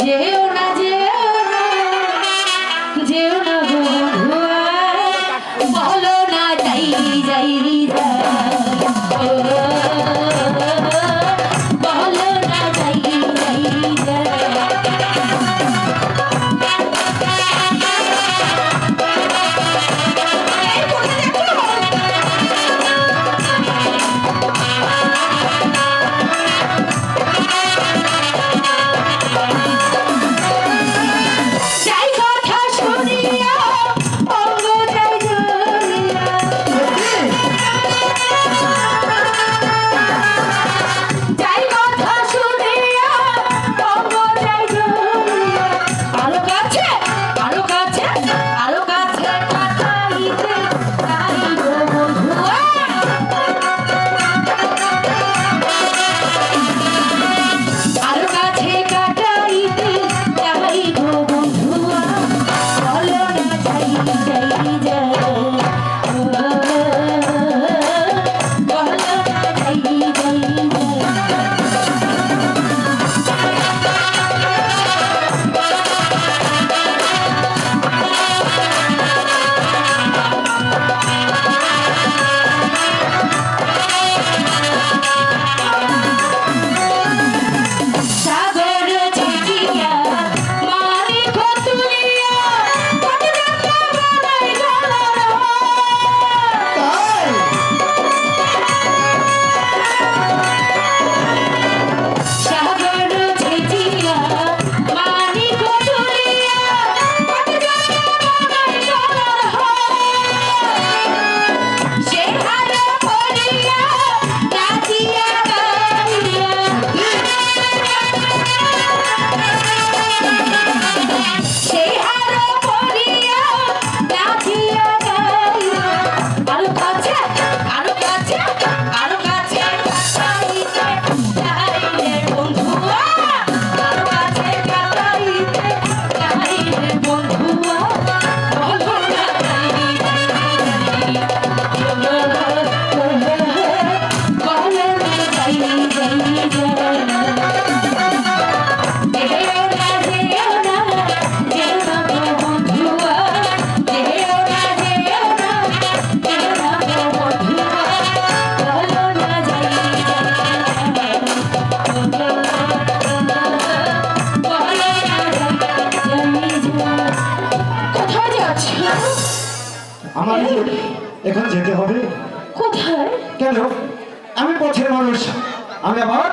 Gdzie ona dzieje? এখন যেতে হবে। কোথায়? কেন? আমি পথের মানুষ। আমি আবার